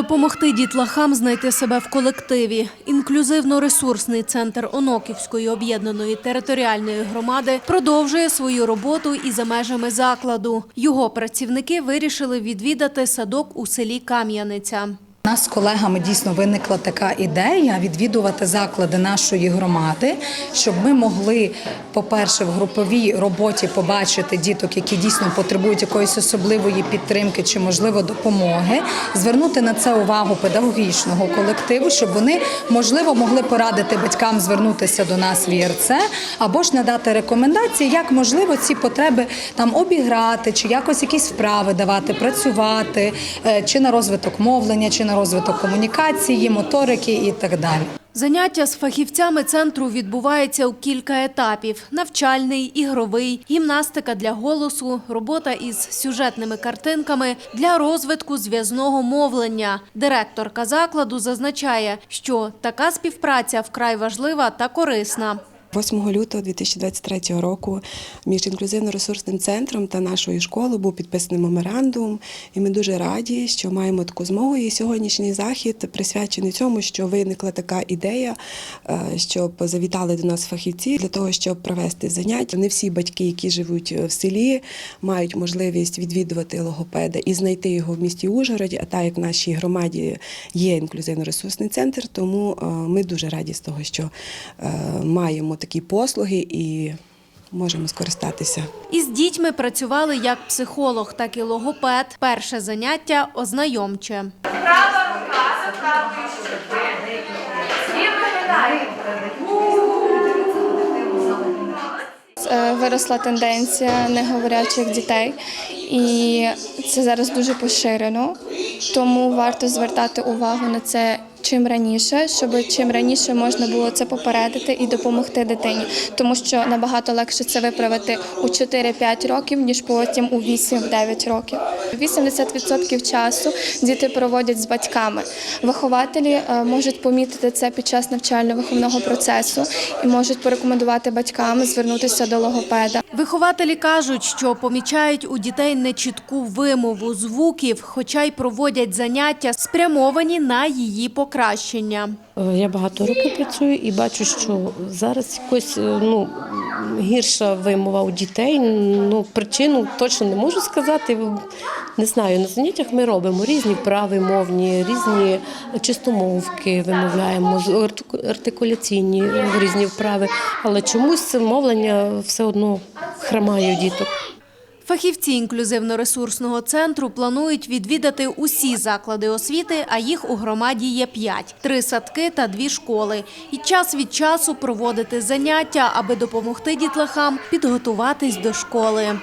Допомогти дітлахам знайти себе в колективі. Інклюзивно-ресурсний центр Оноківської об'єднаної територіальної громади продовжує свою роботу і за межами закладу. Його працівники вирішили відвідати садок у селі Кам'яниця. У нас з колегами дійсно виникла така ідея відвідувати заклади нашої громади, щоб ми могли, по-перше, в груповій роботі побачити діток, які дійсно потребують якоїсь особливої підтримки чи, можливо, допомоги, звернути на це увагу педагогічного колективу, щоб вони, можливо, могли порадити батькам звернутися до нас в ІРЦ, або ж надати рекомендації, як можливо ці потреби там обіграти, чи якось якісь вправи давати, працювати, е, чи на розвиток мовлення, чи на розвиток комунікації, моторики і так далі. Заняття з фахівцями центру відбувається у кілька етапів: навчальний, ігровий, гімнастика для голосу, робота із сюжетними картинками для розвитку зв'язного мовлення. Директорка закладу зазначає, що така співпраця вкрай важлива та корисна. 8 лютого 2023 року між інклюзивно-ресурсним центром та нашою школою був підписаний меморандум, і ми дуже раді, що маємо таку змогу. І сьогоднішній захід присвячений цьому, що виникла така ідея, е, щоб завітали до нас фахівці для того, щоб провести заняття. Не всі батьки, які живуть в селі, мають можливість відвідувати логопеда і знайти його в місті Ужгороді. А так як в нашій громаді є інклюзивно-ресурсний центр, тому е, ми дуже раді з того, що е, маємо такі послуги і можемо скористатися. Із дітьми працювали як психолог, так і логопед. Перше заняття ознайомче. Права рука за правою щоки. Зліва. Е, Виросла тенденція неговорячих дітей, і це зараз дуже поширено. Тому варто звертати увагу на це чим раніше, щоб чим раніше можна було це попередити і допомогти дитині, тому що набагато легше це виправити у 4-5 років, ніж потім у 8-9 років. 80% часу діти проводять з батьками. Вихователі е, можуть помітити це під час навчально-виховного процесу і можуть порекомендувати батькам звернутися до логопеда. Вихователі кажуть, що помічають у дітей нечітку вимову звуків, хоча й проводять заняття, спрямовані на її покращення. Е, Я багато років працюю і бачу, що зараз якось е, ну, гірша вимова у дітей. Ну, причину точно не можу сказати. Не знаю, на заняттях ми робимо різні вправи мовні, різні чистомовки вимовляємо, артикуляційні різні вправи, але чомусь мовлення все одно хромає у діток. Фахівці інклюзивно-ресурсного центру планують відвідати усі заклади освіти, а їх у громаді є п'ять – три садки та дві школи. І час від часу проводити заняття, аби допомогти дітлахам підготуватись до школи.